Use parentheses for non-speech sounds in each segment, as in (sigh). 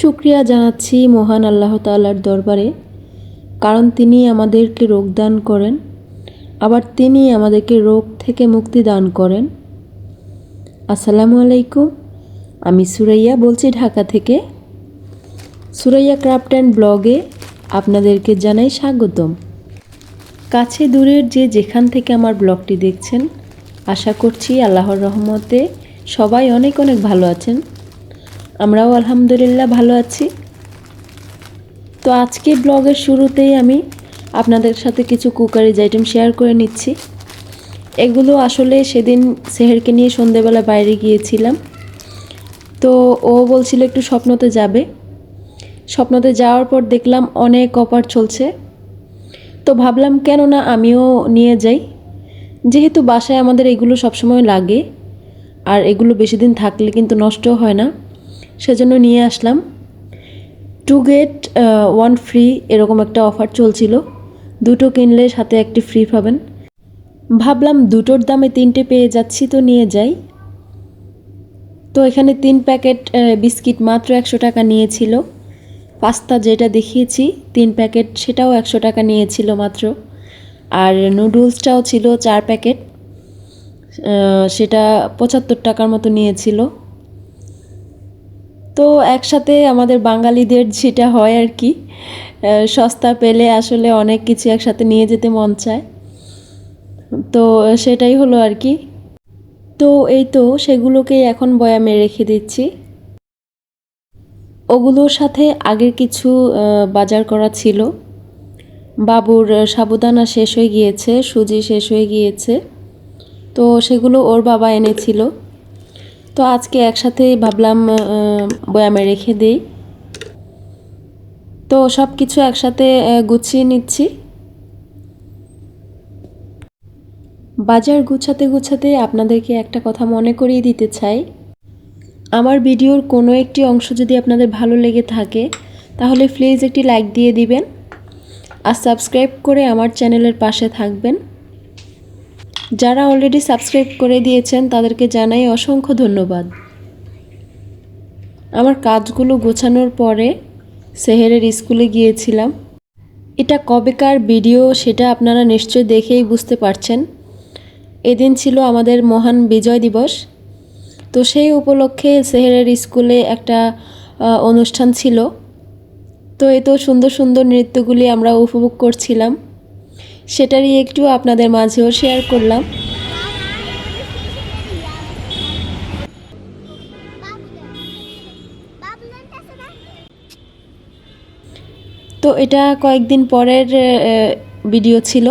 শুক্রিয়া জানাচ্ছি মহান আল্লাহ তাল্লার দরবারে, কারণ তিনি আমাদেরকে রোগ দান করেন, আবার তিনি আমাদেরকে রোগ থেকে মুক্তি দান করেন। আসসালামু আলাইকুম, আমি সুরাইয়া বলছি ঢাকা থেকে। সুরাইয়া ক্রাফট অ্যান্ড ব্লগে আপনাদেরকে জানাই স্বাগতম। কাছে দূরের যে যেখান থেকে আমার ব্লগটি দেখছেন, আশা করছি আল্লাহর রহমতে সবাই অনেক অনেক ভালো আছেন। আমরাও আলহামদুলিল্লাহ ভালো আছি। তো আজকে ব্লগের শুরুতেই আমি আপনাদের সাথে কিছু কুকারিজ আইটেম শেয়ার করে নিচ্ছি। এগুলো আসলে সেদিন সেহেরকে নিয়ে সন্ধেবেলা বাইরে গিয়েছিলাম। তো ও বলছিল একটু স্বপ্নতে যাবে। স্বপ্নতে যাওয়ার পর দেখলাম অনেক অপার চলছে। তো ভাবলাম কেন না আমিও নিয়ে যাই। যেহেতু বাসায় আমাদের এগুলো সবসময় লাগে, আর এগুলো বেশি দিন থাকলে কিন্তু নষ্ট হয় না। সেজন্য নিয়ে আসলাম। টু গেট ওয়ান ফ্রি এরকম একটা অফার চলছিল। দুটো কিনলে সাথে একটি ফ্রি পাবেন। ভাবলাম দুটোর দামে তিনটে পেয়ে যাচ্ছি তো নিয়ে যাই। তো এখানে তিন প্যাকেট বিস্কিট মাত্র একশো টাকা নিয়েছিল। পাস্তা যেটা দেখিয়েছি, তিন প্যাকেট সেটাও একশো টাকা নিয়েছিল মাত্র। আর নুডলসটাও ছিল চার প্যাকেট সেটা পঁচাত্তর টাকার মতো নিয়েছিল। তো একসাথে আমাদের বাঙালিদের যেটা হয় আর কি সস্তা পেলে আসলে অনেক কিছু একসাথে নিয়ে যেতে মন চায়। তো সেটাই হলো আর কি। তো এই তো সেগুলোকে এখন বয়ামে রেখে দিচ্ছি। ওগুলোর সাথে আগের কিছু বাজার করা ছিল। বাবুর সাবুদানা শেষ হয়ে গিয়েছে, সুজি শেষ হয়ে গিয়েছে। তো সেগুলো ওর বাবা এনেছিল। তো আজকে একসাথে ভাবলাম বয়ামে রেখে দেই। তো সব কিছু একসাথে গুছিয়ে নিচ্ছি। বাজার গুছাতে গুছাতে আপনাদেরকে একটা কথা মনে করিয়ে দিতে চাই। আমার ভিডিওর কোনো একটি অংশ যদি আপনাদের ভালো লেগে থাকে, তাহলে প্লিজ একটি লাইক দিয়ে দিবেন। আর সাবস্ক্রাইব করে আমার চ্যানেলের পাশে থাকবেন। যারা অলরেডি সাবস্ক্রাইব করে দিয়েছেন, তাদেরকে জানাই অসংখ্য ধন্যবাদ। আমার কাজগুলো গোছানোর পরে সেহেরের স্কুলে গিয়েছিলাম। এটা কবেকার ভিডিও সেটা আপনারা নিশ্চয় দেখেই বুঝতে পারছেন। এদিন ছিল আমাদের মহান বিজয় দিবস। তো সেই উপলক্ষে সেহেরের স্কুলে একটা অনুষ্ঠান ছিল। তো এত সুন্দর সুন্দর নৃত্যগুলি আমরা উপভোগ করছিলাম। সেটারই একটু আপনাদের মাঝেও শেয়ার করলাম। তো এটা কয়েকদিন পরের ভিডিও ছিল।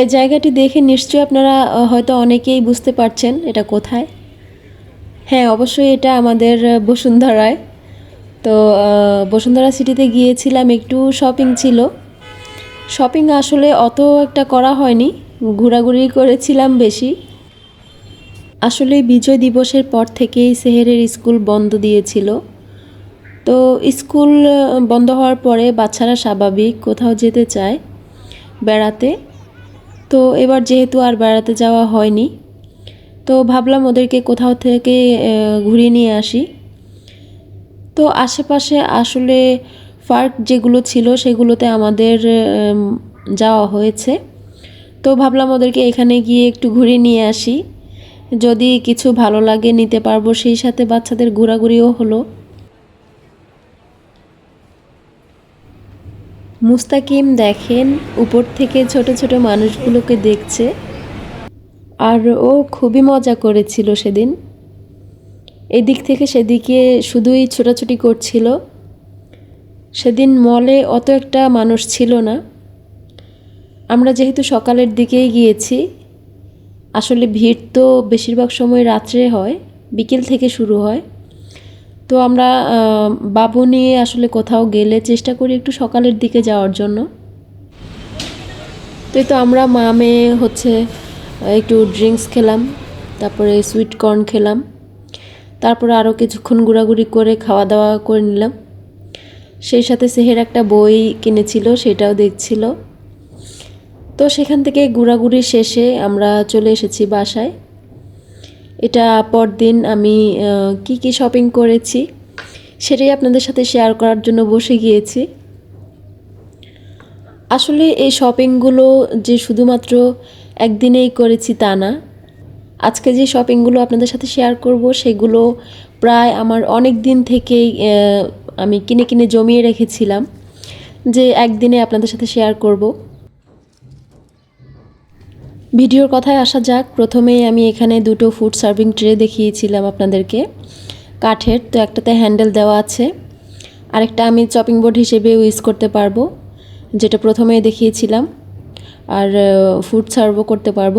এই জায়গাটি দেখে নিশ্চয়ই আপনারা হয়তো অনেকেই বুঝতে পারছেন এটা কোথায়। হ্যাঁ অবশ্যই এটা আমাদের বসুন্ধরায়। তো বসুন্ধরা সিটিতে গিয়েছিলাম, একটু শপিং ছিল। শপিং আসলে অত একটা করা হয়নি, ঘোরাঘুরি করেছিলাম বেশি। আসলে বিজয় দিবসের পর থেকেই সেহেরের স্কুল বন্ধ দিয়েছিল। তো স্কুল বন্ধ হওয়ার পরে বাচ্চারা স্বাভাবিক কোথাও যেতে চায় বেড়াতে। তো এবার যেহেতু আর বেড়াতে যাওয়া হয়নি, তো ভাবলাম ওদেরকে কোথাও থেকে ঘুরিয়ে নিয়ে আসি। তো আশেপাশে আসলে পার্ক যেগুলো ছিল সেগুলোতে আমাদের যাওয়া হয়েছে। তো ভাবলাম ওদেরকে এখানে গিয়ে একটু ঘুরে নিয়ে আসি। যদি কিছু ভালো লাগে নিতে পারব, সেই সাথে বাচ্চাদের ঘোরাঘুরিও হলো। মুস্তাকিম দেখেন, উপর থেকে ছোট ছোট মানুষগুলোকে দেখছে। আর ও খুবই মজা করেছিল সেদিন। এদিক থেকে সেদিকে শুধুই ছোটাছুটি করছিল। সেদিন মলে অত একটা মানুষ ছিল না। আমরা যেহেতু সকালের দিকেই গিয়েছি, আসলে ভিড় তো বেশিরভাগ সময় রাত্রে হয়, বিকেল থেকে শুরু হয়। তো আমরা বাবু নিয়ে আসলে কোথাও গেলে চেষ্টা করি একটু সকালের দিকে যাওয়ার জন্য। তো তো আমরা মা মেয়ে হচ্ছে, একটু ড্রিঙ্কস খেলাম, তারপরে সুইট কর্ন খেলাম, তারপরে আরও কিছুক্ষণ ঘোরাঘুরি করে খাওয়া দাওয়া করে নিলাম। সেই সাথে সেহের একটা বই কিনেছিল, সেটাও দেখছিল। তো সেখান থেকে ঘোরাঘুরি শেষে আমরা চলে এসেছি বাসায়। এটা পরদিন আমি কি কি শপিং করেছি সেটাই আপনাদের সাথে শেয়ার করার জন্য বসে গিয়েছি। আসলে এই শপিংগুলো যে শুধুমাত্র একদিনেই করেছি তা না। আজকে যে শপিংগুলো আপনাদের সাথে শেয়ার করব সেগুলো প্রায় আমার অনেক দিন থেকেই আমি কিনে কিনে জমিয়ে রেখেছিলাম যে একদিনে আপনাদের সাথে শেয়ার করব। ভিডিওর কথায় আসা যাক। প্রথমেই আমি এখানে দুটো ফুড সার্ভিং ট্রে দেখিয়েছিলাম আপনাদেরকে। কাঠের, তো একটাতে হ্যান্ডেল দেওয়া আছে। আরেকটা আমি চপিং বোর্ড হিসেবে ইউজ করতে পারব, যেটা প্রথমে দেখিয়েছিলাম। আর ফুড সার্ভও করতে পারব।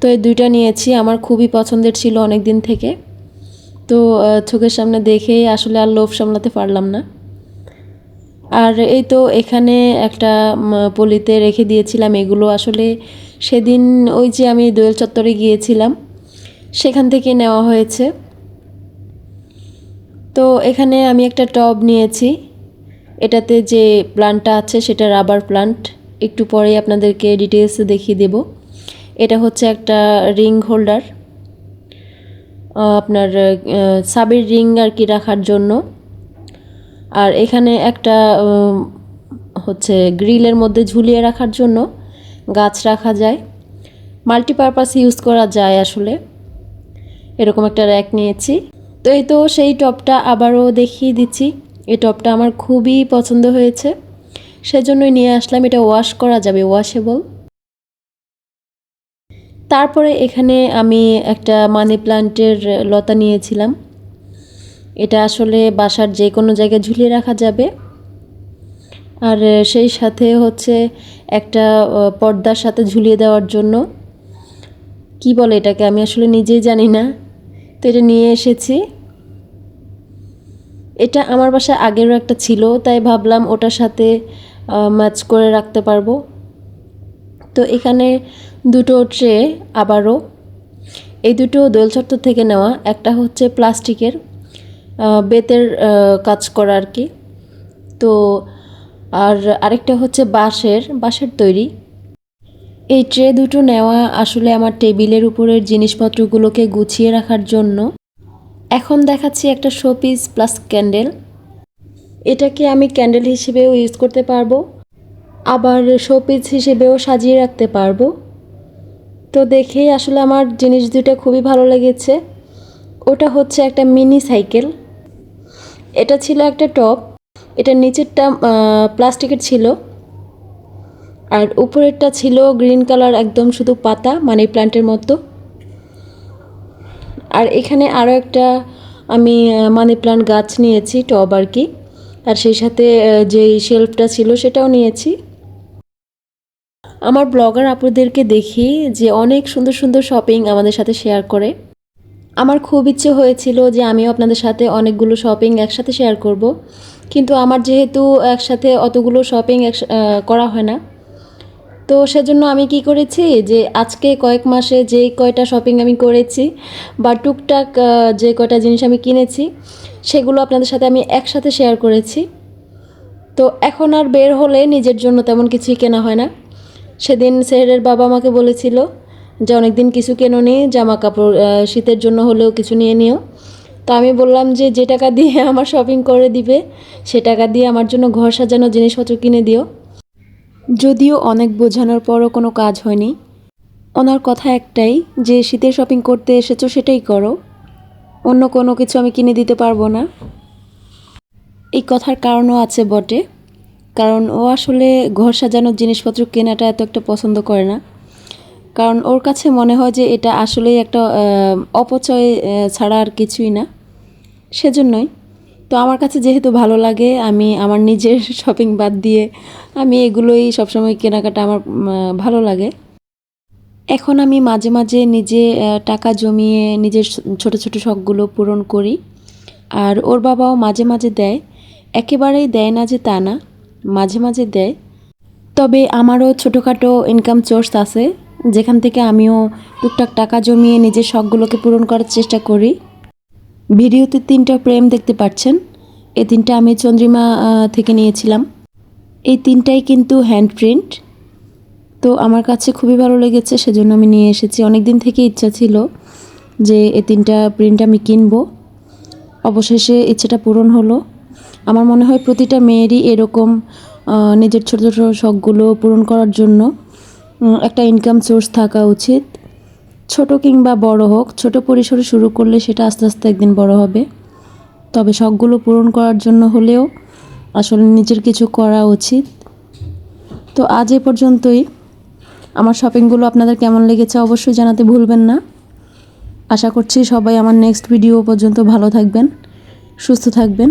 তো এই দুইটা নিয়েছি। আমার খুবই পছন্দের ছিল অনেক দিন থেকে। তো চোখের সামনে দেখেই আসলে আর লোভ সামলাতে পারলাম না। আর এই তো এখানে একটা পলিতে রেখে দিয়েছিলাম এগুলো। আসলে সেদিন ওই যে আমি দোয়েল চত্বরে গিয়েছিলাম, সেখান থেকে নেওয়া হয়েছে। তো এখানে আমি একটা টব নিয়েছি। এটাতে যে প্লান্টটা আছে সেটা রাবার প্লান্ট। একটু পরে আপনাদেরকে ডিটেলসে দেখিয়ে দেব। এটা হচ্ছে একটা রিং হোল্ডার। আপনার সাবির রিং আর কি রাখার জন্য। আর এখানে একটা হচ্ছে গ্রিলের মধ্যে ঝুলিয়ে রাখার জন্য গাছ রাখা যায়। মাল্টিপারপাস ইউজ করা যায় আসলে। এরকম একটা র্যাক নিয়েছি। তো এই তো সেই টপটা আবারও দেখিয়ে দিচ্ছি। এই টপটা আমার খুবই পছন্দ হয়েছে। সেজন্যই নিয়ে আসলাম। এটা ওয়াশ করা যাবে, ওয়াশেবল। তারপরে এখানে আমি একটা মানি প্লান্টের লতা নিয়েছিলাম। এটা আসলে বাসার যে কোনো জায়গায় ঝুলিয়ে রাখা যাবে। আর সেই সাথে হচ্ছে একটা পর্দার সাথে ঝুলিয়ে দেওয়ার জন্য। কি বলে এটাকে? আমি আসলে নিজেই জানি না। তো এটা নিয়ে এসেছি। এটা আমার বাসায় আগেরও একটা ছিল, তাই ভাবলাম ওটার সাথে ম্যাচ করে রাখতে পারব। তো এখানে দুটো ট্রে আবারও। এই দুটো দোল চত্বর থেকে নেওয়া, একটা হচ্ছে প্লাস্টিকের বেতের কাজ করা আর কি। তো, আর আরেকটা হচ্ছে বাঁশের বাঁশের তৈরি। এই ট্রে দুটো নেওয়া আসলে আমার টেবিলের উপরের জিনিসপত্রগুলোকে গুছিয়ে রাখার জন্য। এখন দেখাচ্ছি একটা শোপিস প্লাস ক্যান্ডেল। এটাকে আমি ক্যান্ডেল হিসেবেও ইউজ করতে পারব। আবার শোপিস হিসেবেও সাজিয়ে রাখতে পারব। তো দেখেই আসলে আমার জিনিস দুটো খুবই ভালো লেগেছে। ওটা হচ্ছে একটা মিনি সাইকেল এটা ছিল একটা টপ এটার নিচেরটা প্লাস্টিকের ছিল। আর উপরেরটা ছিল গ্রিন কালার একদম শুধু পাতা, মানি প্ল্যান্টের মতো। আর এখানে আরও একটা আমি মানি প্লান্ট গাছ নিয়েছি টব আর কি। আর সেই সাথে যেই শেলফটা ছিল সেটাও নিয়েছি। আমার ব্লগার আপুদেরকে দেখি যে অনেক সুন্দর সুন্দর শপিং আমাদের সাথে শেয়ার করে। আমার খুব ইচ্ছে হয়েছিল যে আমিও আপনাদের সাথে অনেকগুলো শপিং একসাথে শেয়ার করব। কিন্তু আমার যেহেতু একসাথে অতগুলো শপিং করা হয় না। তো সেজন্য আমি কি করেছি যে আজকে কয়েক মাসে যে কয়টা শপিং আমি করেছি বা টুকটাক যে কয়টা জিনিস আমি কিনেছি, সেগুলো আপনাদের সাথে আমি একসাথে শেয়ার করেছি। তো এখন আর বের হলে নিজের জন্য তেমন কিছুই কেনা হয় না। সেদিন সেহেরের বাবা আমাকে বলেছিল যে অনেক দিন কিছু কেনো নি জামা কাপড় শীতের জন্য হলেও কিছু নিয়ে নিও। তো আমি বললাম যে যে টাকা দিয়ে (laughs) আমার শপিং করে দিবে, সে টাকা দিয়ে আমার জন্য ঘর সাজানো জিনিসপত্র কিনে দিও। যদিও অনেক বোঝানোর পরও কোনো কাজ হয়নি। ওনার কথা একটাই, যে শীতের শপিং করতে এসেছ সেটাই করো। অন্য কোনো কিছু আমি কিনে দিতে পারব না। এই কথার কারণও আছে বটে। কারণ ও আসলে ঘর সাজানোর জিনিসপত্র কেনাটা এত একটা পছন্দ করে না। কারণ ওর কাছে মনে হয় যে এটা আসলেই একটা অপচয় ছাড়া আর কিছুই না। সেজন্যই। তো আমার কাছে যেহেতু ভালো লাগে, আমি আমার নিজের (laughs) শপিং বাদ দিয়ে আমি এগুলোই সবসময় কেনাকাটা আমার ভালো লাগে। এখন আমি মাঝে মাঝে নিজে টাকা জমিয়ে নিজের ছোট ছোট শখগুলো পূরণ করি। আর ওর বাবাও মাঝে মাঝে দেয়। একেবারেই দেয় না যে তা না। মাঝে মাঝে দেয়। তবে আমারও ছোটোখাটো ইনকাম সোর্স আছে, যেখান থেকে আমিও টুকটাক টাকা জমিয়ে নিজের শখগুলোকে পূরণ করার চেষ্টা করি। ভিডিওতে তিনটা প্রেম দেখতে পাচ্ছেন। এই তিনটা আমি চন্দ্রিমা থেকে নিয়েছিলাম। এই তিনটাই কিন্তু হ্যান্ড প্রিন্ট তো আমার কাছে খুবই ভালো লেগেছে, সেজন্য আমি নিয়ে এসেছি। অনেক দিন থেকে ইচ্ছা ছিল যে এই তিনটা প্রিন্ট আমি কিনবো। অবশেষে ইচ্ছেটা পূরণ হলো। আমার মনে হয় প্রতিটা মেয়েরই এরকম নিজের ছোট ছোট শখগুলো পূরণ করার জন্য একটা ইনকাম সোর্স থাকা উচিত। ছোট কিংবা বড় হোক, ছোট পরিসরে শুরু করলে সেটা আস্তে আস্তে একদিন বড় হবে। তবে শখগুলো পূরণ করার জন্য হলেও আসলে নিজের কিছু করা উচিত। তো আজ এ পর্যন্তই। আমার শপিংগুলো আপনাদের কেমন লেগেছে অবশ্যই জানাতে ভুলবেন না। আশা করছি সবাই আমার নেক্সট ভিডিও পর্যন্ত ভালো থাকবেন, সুস্থ থাকবেন।